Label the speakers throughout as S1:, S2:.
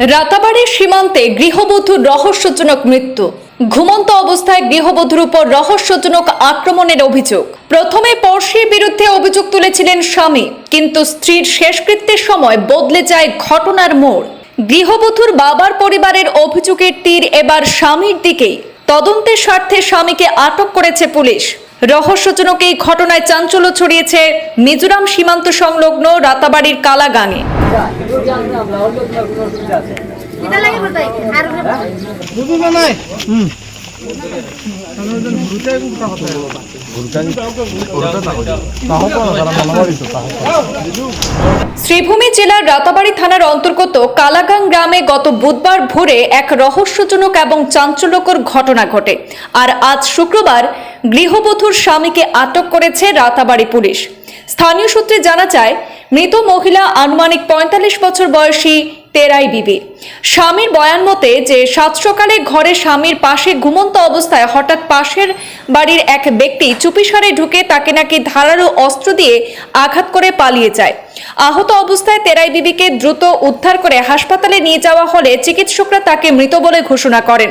S1: রাতাবাড়ির সীমান্তে গৃহবধূর রহস্যজনক মৃত্যু। ঘুমন্ত অবস্থায় গৃহবধূর উপর রহস্যজনক আক্রমণের অভিযোগ। প্রথমে পড়শির বিরুদ্ধে অভিযোগ তুলেছিলেন স্বামী, কিন্তু স্ত্রীর শেষকৃত্যের সময় বদলে যায় ঘটনার মোড়। গৃহবধূর বাবার পরিবারের অভিযোগের তীর এবার স্বামীর দিকেই। তদন্তের স্বার্থে স্বামীকে আটক করেছে পুলিশ। রহস্যজনক এই ঘটনায় চাঞ্চল্য ছড়িয়েছে মিজোরাম সীমান্ত সংলগ্ন রাতাবাড়ির কালাগাঙে।
S2: নাই।
S1: শ্রীভূমি জেলার রাতাবাড়ি থানার অন্তর্গত কালাগাং গ্রামে গত বুধবার ভোরে এক রহস্যজনক এবং চাঞ্চল্যকর ঘটনা ঘটে। আর আজ শুক্রবার গৃহবধূর স্বামীকে আটক করেছে রাতাবাড়ি পুলিশ। স্থানীয় সূত্রে জানা যায় মৃত মহিলা আনুমানিক পঁয়তাল্লিশ বছর বয়সী তেরাই বিবি। স্বামীর বয়ান মতে যে সাত সকালে ঘরে স্বামীর পাশে ঘুমন্ত অবস্থায় হঠাৎ পাশের বাড়ির এক ব্যক্তি চুপিসারে ঢুকে তাকে নাকি ধারালো অস্ত্র দিয়ে আঘাত করে পালিয়ে যায়। আহত অবস্থায় তেরাই বিবিকে দ্রুত উদ্ধার করে হাসপাতালে নিয়ে যাওয়া হলে চিকিৎসকরা তাকে মৃত বলে ঘোষণা করেন।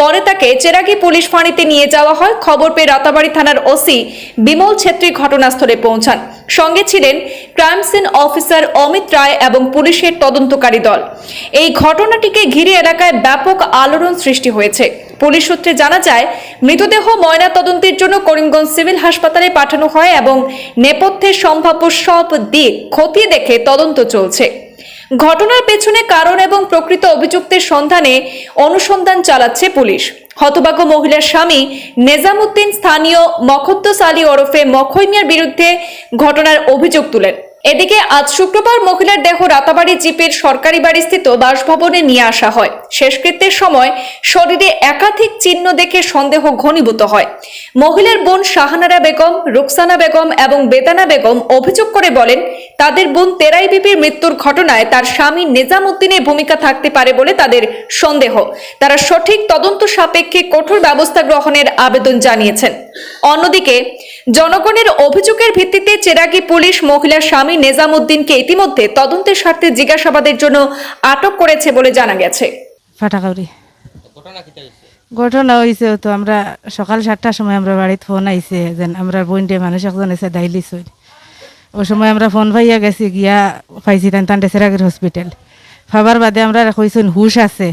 S1: পরে তাকে চেরাগি পুলিশ ফাঁড়িতে নিয়ে যাওয়া হয়। খবর পেয়ে রাতাবাড়ি থানার ওসি বিমল ছেত্রী ঘটনাস্থলে পৌঁছান। সঙ্গে ছিলেন crime scene officer Amit Roy এবং পুলিশের তদন্তকারী দল। এই ঘটনাটিকে ঘিরে এলাকায় ব্যাপক আলোড়ন সৃষ্টি হয়েছে। পুলিশ সূত্রে জানা যায়, মৃতদেহ ময়না তদন্তের জন্য করিমগঞ্জ সিভিল হাসপাতালে পাঠানো হয় এবং নেপথ্যের সম্ভাব্য সব দিক খতিয়ে দেখে তদন্ত চলছে। ঘটনার পেছনে কারণ এবং প্রকৃত অভিযুক্তের সন্ধানে অনুসন্ধান চালাচ্ছে পুলিশ। হতভাগ্য মহিলার স্বামী নেজামুদ্দিন স্থানীয় মখদ্দস আলী ওরফে মখই মিয়ার বিরুদ্ধে ঘটনার অভিযোগ তুলেন। এদিকে আজ শুক্রবার মহিলার দেহ রাতাবাড়ি জিপের সরকারি বাড়িস্থিত বাসভবনে নিয়ে আসা হয়। শেষকৃত্যের সময় শরীরে একাধিক চিহ্ন দেখে সন্দেহ ঘনীভূত হয়। মহিলার বোন শাহানারা বেগম, রুকসানা বেগম এবং বেতানা বেগম অভিযোগ করে বলেন তাদের বোন তেরাই বিপির মৃত্যুর ঘটনায় তার স্বামী নিজামুদ্দিনের ভূমিকা থাকতে পারে বলে তাদের সন্দেহ। তারা সঠিক তদন্ত সাপেক্ষে কঠোর ব্যবস্থা গ্রহণের আবেদন জানিয়েছেন। অন্যদিকে জনগণের অভিযোগের ভিত্তিতে চেরাগি পুলিশ মহিলার স্বামী নেজামুদ্দিনকে ইতিমধ্যে তদন্তের স্বার্থে জিজ্ঞাসাবাদের জন্য আটক করেছে বলে জানা গেছে।
S3: ফাটাকাউরি ঘটনা হয়েছে তো আমরা সকাল সাতটার সময় আমরা বাড়িতে ফোন আইছে যেন আমরা বোনটে মানুষ একজন এসে দাইলি সই ওই সময় আমরা ফোন পাইয়া গেছি, গিয়া পাইছি তান তান হসপিটাল ভাবার বাদে আমরা কইছেন হুশ আছে।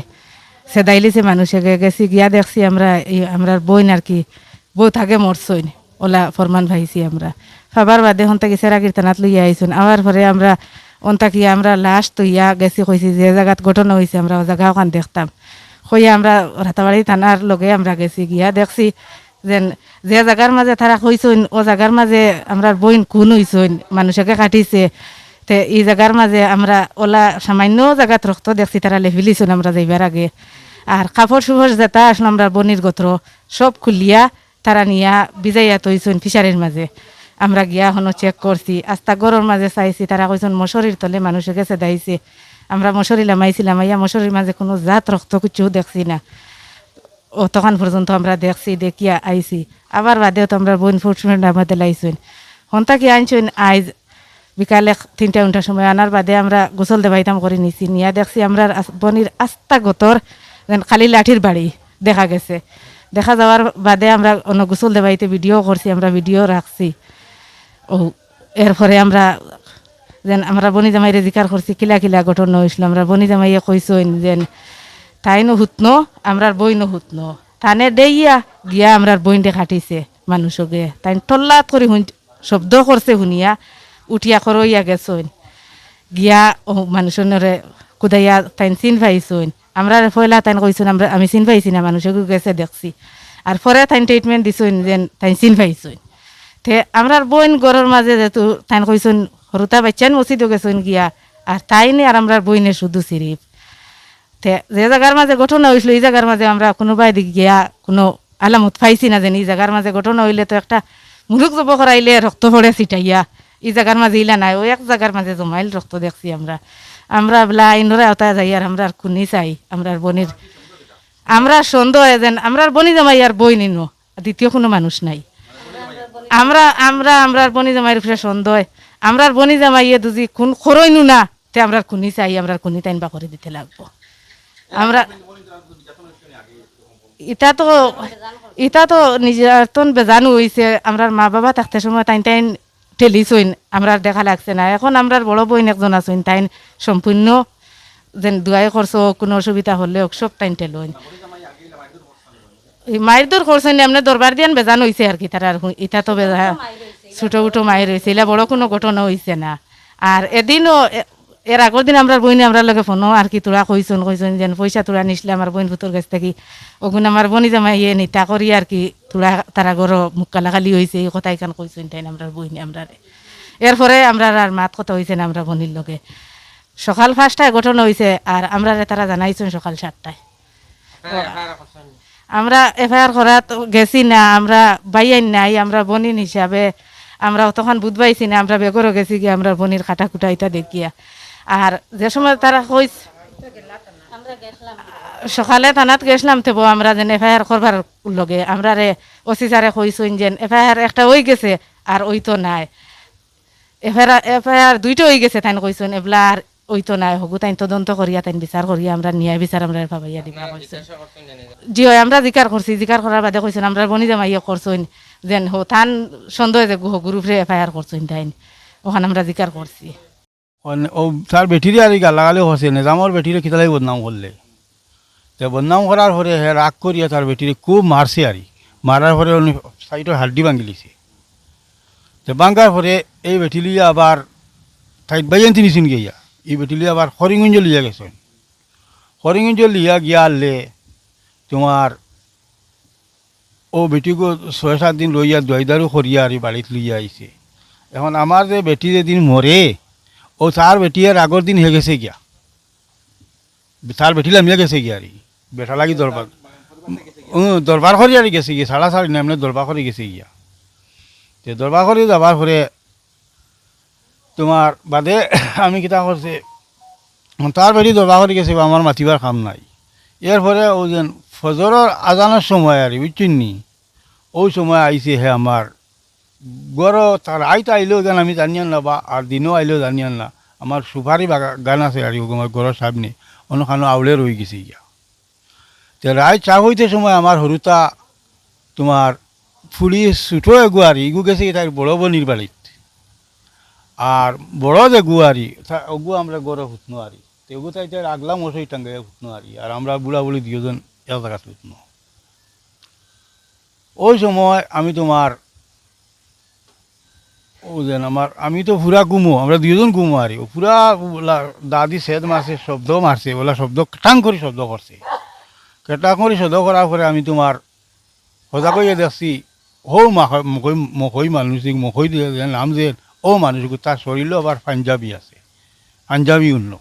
S3: সে দাইলিছে মানুষে গেছি, গিয়া দেখছি আমরা এই আমরা বইন আর কি, বউ থাকে মরছইন ওলা ফরমান ভাইছি আমরা। ভাবার বাদে হন তাকে সেরাগির থানাত লইয়া আইসুন। আবার পরে আমরা অন্তাকি আমরা লাস্ট ইয়া গেছি, কইছি যে জায়গাত ঘটনা হয়েছে আমরা জায়গা ওখান দেখতাম। হইয়া আমরা রাতাবাড়ি থানার লগে আমরা গেছি, গিয়া দেখছি যেন যে জায়গার মাঝে তারা কইসইন ও জায়গার মাঝে আমরা বইন খুন হইসইন মানুষকে কাটিছে। তে এই জায়গার মাঝে আমরা ওলা সামান্য জায়গাত রক্ত দেখছি তারা লেফিলিছুন আমরা যাইবার আগে। আর কাপড় সুপড় যেটা আসলে আমরা বনির গোত্র সব খুলিয়া তারা নিয়া বিজাইয়া তৈছুন ফিশারির মাঝে আমরা গিয়া হনো চেক করছি আস্তা গরুর মাঝে চাইছি তারা কইছেন মশারির তলে মানুষকে গেছে দাইছে আমরা মশারি লামাইছিলাম আইয়া মশারির মাঝে কোনো জাত রক্ত কিছু দেখছি না। তখন পর্যন্ত আমরা দেখছি, দেখিয়া আইছি। আবার বাদেও তো আমরা বোন ফুটমেন্ট আমাদের লাইছুন। হন্তা কি আনছুন? আইজ বিকালে তিনটা উনটার সময় আনার বাদে আমরা গোসল দেবাইতাম করে নিছি। নিয়া দেখছি আমরা বনির আস্তা গোতর খালি লাঠির বাড়ি দেখা গেছে। দেখা যাওয়ার বাদে আমরা অন্য গোসল দেবাইতে ভিডিও করছি, আমরা ভিডিও রাখছি। ও, এরপরে আমরা যেন আমরা বনি জামাইরে জিকার করছি, কিলা কিলা ঘটনা হয়েছিল আমরা বনি জামাইয়ে কইসইন যেন তাইনো হুতনো, আমরার বইনো হুতনো। তানে দেইয়া গিয়া আমরার বইনটে খাটিছে মানুষকে। তাই টল্লাত করে শুন শব্দ করছে শুনিয়া, উঠিয়া খরইয়া গেছইন। গিয়া ও মানুষজনরে কুদাইয়া তাইন চিন পাইছইন। আমরা পয়লা তাইন কইছুন আমরা আমি চিন পাইছি না, মানুষকে গেছে দেখছি। আর পরে তাইন ট্রিটমেন্ট দিছইন যেন তাইন চিন পাইছইন। তে আমরার বোন গরর মাঝে যেহেতু তাইন কইছুন হরুতা বাচ্চান মসজিদও গেছইন গিয়া। আর তাইনে আর আমরার বইনে শুধু সিরিপ যে জায়গার মাঝে ঘটনা হয়েছিল এই জায়গার মাঝে আমরা কোনোবাই দিক গিয়া কোনো আলামত পাইছি না যেন। এই জায়গার মাঝে ঘটনা হইলে তো একটা মুরুখ জব করাইলে রক্ত পড়ে ছিটাইয়া। এই জায়গার মাঝে ইলা নাই ওই এক জায়গার মাঝে জমাইল রক্ত দেখছি আমরা। আমরা বলা আইনরা আওতা যাই আর আমরা খুনি চাই আমরা বনির আমরা সন্দেহ যেন আমরা বনি জামাই আর বই নিনো, দ্বিতীয় কোনো মানুষ নাই। আমরা আমরা আমরার বনি জামাইয়ের উপরে সন্দেহ আমরার বনি জামাইয়ে দুজি কোন খরইনু না, তে আমরা খুনি চাই আমরা খুনি তাইন বা করে দিতে লাগবো। আমরা ইটা তো ইটা তো নির্যাতন বেজানো হয়েছে আমরার মা বাবা থাকতে সময় তাইন তাইন ঠেলিছইন আমরা দেখা লাগছে না। এখন আমরার বড় বোন একজন আছেন তাইন সম্পূর্ণ যেন দুয়াই করছ কোনো অসুবিধা হলে সব টেলইন এই মায়ের দূর করছেন এমনি দরবার দিয়ান বেজান হয়েছে আর কি তারা ইটা তো বেজা ছোটো উটো মায়ের হয়েছে এলা বড় কোনো ঘটনা হয়েছে না। আর এদিনও এর আগের দিন আমরা বইনে আমরা লগে ফোনও আর কি তোরা কইছন কইছন যেন পয়সা তোরা নিসলে আমার বোন ভুতর কাছ থেকে। ওগুন আমার বনি জামাই ইয়ে নিতা করি আর কি তোরা তারা গর মুখ কালাকালি হয়েছে এই কথা এখান কইছন তাই আমরা বইনে আমরা এরপরে আমরা আর মাত কথা হয়েছে না আমরা বনির লগে। সকাল পাঁচটায় ঘটনা হয়েছে আর আমরা তারা জানাইছেন সকাল সাতটায় আমরা এফআইআর করা তো গেছি না, আমরা বাইয়াই নাই, আমরা বনিন হিসাবে আমরা তখন বুধবাইছি না, আমরা বেগরও গেছি গিয়ে, আমরা বনির খাটা খুটা এটা দেখিয়া। আর যে সময় তারা কইস সকালে থানাত গেছিলাম তেবো আমরা যেন এফআইআর করবার লগে। আমরা রে ওসি স্যারে কইসুন যেন এফআইআর একটা হয়ে গেছে আর ওই তো নাই। এফআইআর এফআইআর দুইটা হয়ে গেছে তাই কইসুন এবলা আর ওই তো নাই। হগু তাই তদন্ত করিয়া তাই বিচার করিয়া আমরা নিয়ে বিচার আমরা ভাবাইয়া দিবা কইসুন জি হয় আমরা জিকার করছি জিকার করার বাদে কইছেন আমরা বনি জামাইয়া করছইন যেন হো থান সন্দেহ যে গুহ গ্রুপরে এফআইআর করছইন তাইন। ওখানে আমরা জিকার করছি
S2: তার বেটিরে আর গালাগালি হসে নিজামর বেটিরে কিতালাই বদনাম করলে তো বদনাম করার পরে হে রাগ করিয়া তার বেটিরে খুব মারছে আর মারার পরে উনি সাইডের হাড্ডি ভাঙি লিছে তো ভাঙ্গার পরে এই বেটি লিয়া আবার ঠাইত বাইয়ান তিনিছিন গিয়া। এই বেটি লিয়া আবার হরিগঞ্জ লিয়া গেছেন হরিগঞ্জ লিয়া গিয়া আনলে তোমার ও বেটিকে ছয় সাত দিন লইয়া দয়দারও করিয়া আর বাড়িত লইয়া আইছে এখন আমার যে বেটি যেদিন মরে ও তার বেটি আর আগর দিন হয়ে গেছে গিয়া। তার বেটি লামিয়া গেছে গিয়া আর বেটা লাগি দরবার দরবার করি আর গেছে গিয়া সাড়া সাড়ি নামনে দরবার করে গেছে গিয়া। তে দরবার করে যাবার পরে তোমার বাদে আমি কিতা করছে তার বেটি দরবার করে গেছে আমার মাতিবার কাম নাই। এরপরে ও যেন ফজরের আজানের সময় আর বুঝছেন নি ওই সময় আইছে হে আমার গড় তার আইতা আইলেও যেন আমি জানি না বা আর দিনও আইলেও জানি না আমার সুপারি বাগান আছে আর আমার ঘরের সামনে অন্যখানো আউলে রয়ে গেছে ইয়া তো রায় চা হইতে সময় আমার হরুতা তোমার ফুলি ছুটো এগু আর ইগু গেছে তাই বড় বনির বাড়িত আর বড় যে গুয়ারি ওগু আমরা গড়ে হুতনো আরি তো এগু তাই তাই আগলা মশাই টাঙ্গে হুতনো আরি আমরা বুড়া বুড়ি দুজন এক জায়গাত হুতনো ওই সময় আমি তোমার ও যেন আমার, আমি তো পুরা গুমো আমরা দুজন গুমো আরি। ও পুরা ওলা দাদি সেদ মারছে, শব্দ মারছে, ওলা শব্দ টাং করে শব্দ করছে। কেটা করে শব্দ করার পরে আমি তোমার সজাগই দেখছি, হৌ মকই মকই মানুষ মকই দিয়ে যে নাম যে, ও মানুষগুলো তার শরীরও আবার পাঞ্জাবি আছে। পাঞ্জাবি অন্য।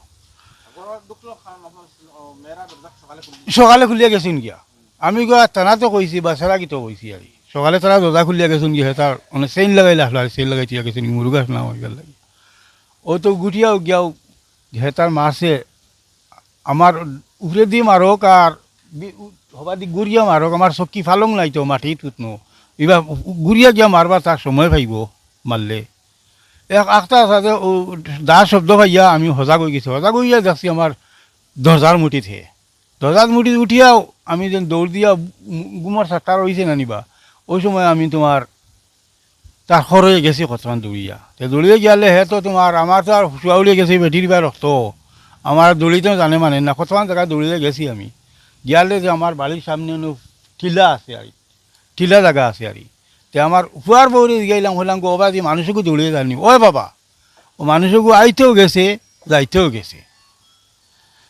S2: সকালে খুলিয়া গেছেন গিয়া। আমি গিয়া থানাতে কইছি বা সেরাগিত কইছি আর। সকালে তারা দরজা খুলিয়া গেছেন গিয়া তার মানে চেইন লাগাই আসলো আর চেইন লাগাই দিয়া গেছেন মুরগাছ না হয়ে গেল। ও তো গুটিয়াও গিয়াও হেতার মারছে আমার উপরে দিয়ে মারক আর বি- হবা দি গুড়িয়া মারক আমার চকি ফালং নাই তো মাটিত উঠনো এবার গুড়িয়া গিয়া মারবা তার সময় পাইব মারলে এক আখটা আছে দা শব্দ পাইয়া আমি সজাগ হয়ে গেছি। সজাগ হইয়া দেখছি আমার দরজার মুঠিত দরজার মুঠিত উঠিয়াও আমি যেন দৌড় দিয়া গুমার সাতটা রয়েছে না নিবা ওই সময় আমি তোমার, তার খরয়ে গেছি কতক্ষণ দৌড়িয়া তো দৌড়িয়ে গিয়ালে হে তো তোমার আমার তো আর হুচুয়া উলিয়ে গেছে বেটির বা রক্ত আমার দৌড়িতে জানে মানে না কতক্ষণ জায়গায় দৌড়িয়ে গেছি আমি। গিয়ালে যে আমার বাড়ির সামনে টিলা আছে আর টিলা জায়গা আছে আর তে আমার উপহার বৌরে গেলাম হলাম গো ওবা দিয়ে মানুষকে দৌড়িয়ে জানি ওই বাবা ও মানুষকে আইতেও গেছে, যাইতেও গেছে।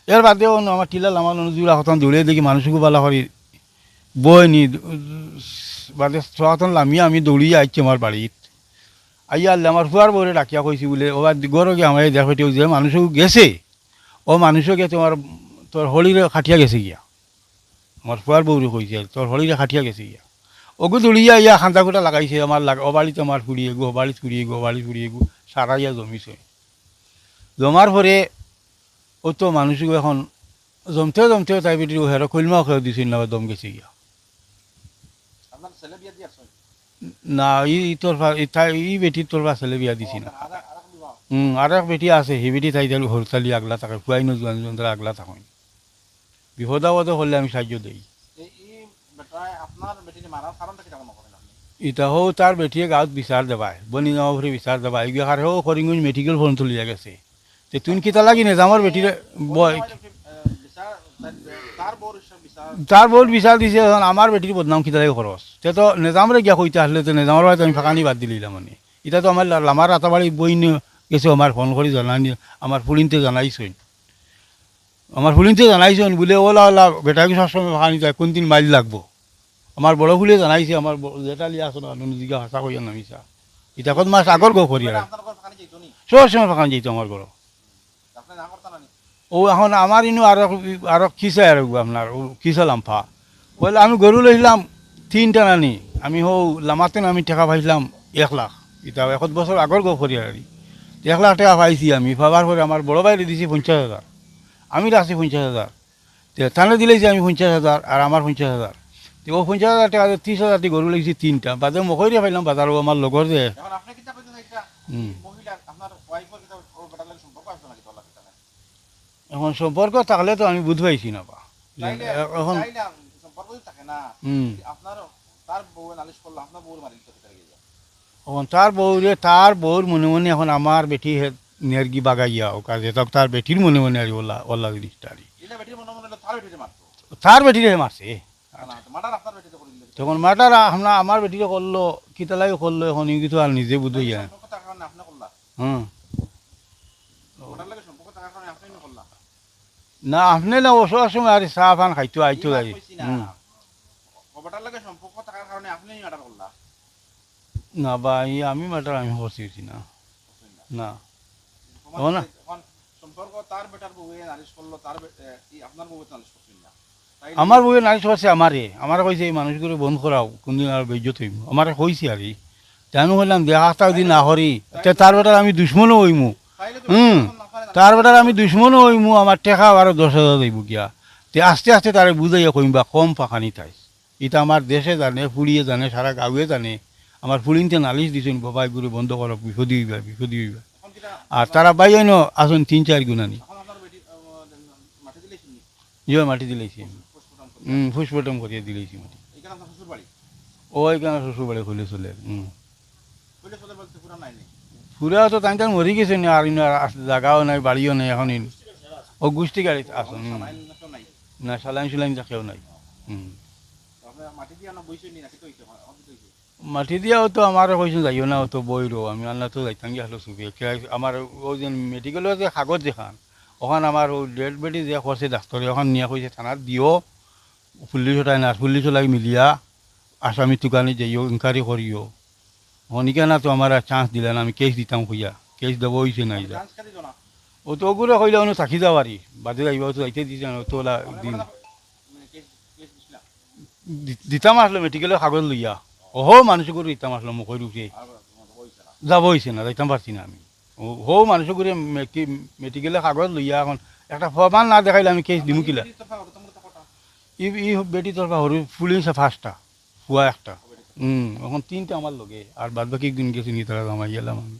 S2: এর বাদেও আমার টিলা আমার অনুজুরা হতন দৌড়িয়ে দেখি মানুষকে বলা করি বই নি বাদে সতন লামিয়া আমি দৌড়িয়ে আইছি আমার বাড়িত। আইয়া আল্লে আমার ফুয়ার বউরে ডাকিয়া কইছি বলে গরো গিয়ে আমার দেখো যে মানুষকে গেছে, ও মানুষকে তোমার, তোর হলিরে খাটিয়া গেছে গিয়া। আমার ফুয়ার বউরে কইছে, তোর হলিরে খাটিয়া গেছে গিয়া। ওগু দৌড়িয়া ইয়া খান্দা কুটা লাগাইছে আমার লাগা অবাড়িতে আমার ফুরিয়ে গো অবাড়িত ফুরিয়ে গো অবাড়িত ফুরিয়ে গো, সারা ইয়া জমিছে। জমার পরে ও তো মানুষকে এখন জমতেও জমতেও তাই বেটি হেরো কলমাও খেয়ে দিছিল না দম গেছে গিয়া। না ই তোর ই বেটির তোর বা ছেলে বিয়া দিছি না। হুম আর এক বেটি আছে সেই বেটি তাই দিল হরতালি আগলা থাকে খুয়াই নজুয়ান তারা আগলা থাকেন বিপদাবদ হলে আমি সাহায্য দিই ইটা হো তার বেটিয়ে গাঁৱত বিচাৰ দেবাই বনি গাঁও ভৰি বিচাৰ দেবাই। এইগিলাখাৰ হো কৰিঙুঞ্জ মেডিকেল ফোন তুলি গেছে তে তুন কিতা লাগি নেজামৰ বেটিৰে ব-
S4: বিচার তার বিচার
S2: বহুত বিচাৰ দিছে আমাৰ বেটিৰ বদনাম কিতা লাগে খৰচ। তে তো নেজামৰে গিয়া কইতে আসলে তো নেজামৰ বাড়িতে আমি ফাঁকানি বাদ দিলিলাম মানে এটা তো আমার আমার রাতাবাড়ি বই গেছে আমার ফোন করে জানানি আমার ফুলিনতে জানাইছেন। আমার ফুলিনতে জানাইছেন বলে ওলা ওলা বেটাকে সবসময় ফাঁকানি যায় কোন দিন মাইল লাগবো? আমার বড় ফুলে জানাইছে আমার ব- জেঠা লিয়া আছে না নদীকে হাসা কইয়া নামিছা। ইটা কত মাস আগর গো করি আর সব সময় ফাঁকানি যেত আমার
S4: আপনি না করতেন না নি?
S2: ও এখন আমার ইনো আরও আরও কিসে আর আপনার ও কিসে লাম্ফা। বলে আমি গরু লইলাম তিনটা নানি। আমি হো লামাতে আমি টাকা পাইছিলাম এক লাখ। এটা এক বছর আগর গো করি আর এক লাখ টাকা পাইছি আমি। পাবার পরে আমার বড় বাইরে দিছি পঞ্চাশ হাজার আমি রাখছি পঞ্চাশ হাজার তে থানে দিলেছি আমি পঞ্চাশ হাজার আর আমার পঞ্চাশ হাজার তো ও পঞ্চাশ হাজার টাকা ত্রিশ হাজার দিয়ে গরু লেগেছি তিনটা। বাদে মকইরে পাইলাম বাজারও আমার লগর যে। হুম। এখন সম্পর্ক থাকলে তো আমি বুঝ পাইছি না বা। এখন
S4: তাইলে সম্পর্ক যদি থাকে না আপনার তার বউ নালিশ করল আপনার বউর মারি দিতে পারে গিয়ে
S2: এখন তার বউরে তার বউর মনে মনে এখন আমার বেটি নেরগি বাগাইয়া ও কাজে তক তার বেটির মনে মনে আর ওলা ওলা জিনিসটা আর
S4: হলো তার বেটির
S2: মারছে তখন মাটার আমরা আমার বেটিরে করল কিতা লাগে করল এখন কিছু আর নিজে বুঝই যায়
S4: সম্পর্ক থাকার কারণে আপনি করলা।
S2: হুম
S4: ওটার লাগে সম্পর্ক থাকার কারণে আপনি করলা
S2: না আপনি না ওসব সময় আর চাহ পান খাইতো আইতো আই
S4: না।
S2: বা আমি মাটার আমি করছি না? না। ও না।
S4: এখন সম্পর্ক তার বেটার বউয়ে নালিশ করল তার বে- এ, কি আপনার বউয়ে নালিশ করছেন না।
S2: আমার বউয়ে নাই করছে আমারে আমার কইছে এই মানুষগুলো বন্ধ করাও কোনদিন আর বেজ্জত হইব আমার কইছে আর জানো হইলাম আসতা যদি না তে তার বেটার আমি দুশ্মনও হইমু হুম। তার বেটার আমি দুশ্মনও হইমু আমার টেকা আরও দশ হাজার দিব গিয়া তে আস্তে আস্তে তারে বুঝাইয়া কইম বা কম পাখানি তাই। এটা আমার দেশে জানে ফুড়িয়ে জানে সারা গাঁৱে জানে। আমার ফুড়িনতে নালিশ দিছেন বাবাই গুরু বন্ধ করো বিপদি হইবা বিপদি হইবা। আর তারা বাই ন আসুন তিন চার গুণানি।
S4: এখন?
S2: ইয়ে মাটি দিলেছি। হুম ফুসপটম করিয়ে দিলেছি মাটি।
S4: এইখানে আপনার শ্বশুর বাড়ি
S2: খুলে চলে হুম
S4: পুরা
S2: তো তাই তাই মরি গেছে না আর জাগাও নাই বাড়িও নাই, এখন। ও গোষ্ঠী গাড়িতে আসুন না সালাইন সুলাইন দেখেও নাই
S4: মাটি
S2: দিয়াও তো আমার কইছো যাইও না তো বইরো আমি আল্লাহ তো যাইতাম গিয়ে হলো সুখে আমার ও যে মেডিকেলের যে কাগজ দেখান ওখান আমার ডেড বেডি যে করছে ডাক্তারে ওখান নিয়ে কইছে থানাত দিও পুলিশ ওটাই না পুলিশ ওলাই মিলিয়া আসামি তুকানি যাইও ইনকারি করিও অনিকে না তো আমার চান্স দিলে না, আমি কেস দিতাম কইয়া। কেস দেবো হইছে না ও তো ওগুলো কইলে অনু থাকি যাও আরি বাদে যাইব তো যাইতে দিছে না তো দিন। দিতাম আসলো মেডিকেলের কাগজ লইয়া। ওহ মানুষ করে দিতাম আসলো মুখের উঠে
S4: আর হইছে না
S2: যাব যাইতাম পারছি না আমি। ও, হো মানুষ করে মেডিকেলের কাগজ লইয়া এখন। একটা প্রমাণ না দেখাইলে আমি কেস দিমু কিলা?
S4: তরফা
S2: ই বেটি তোর হরু পুলিশ ফার্স্টটা ফুয়া একটা। হুম, এখন তিনটা আমার লগে আর বাদ বাকি দিন গেছি নিয়ে তারা আমার গেলাম আমি।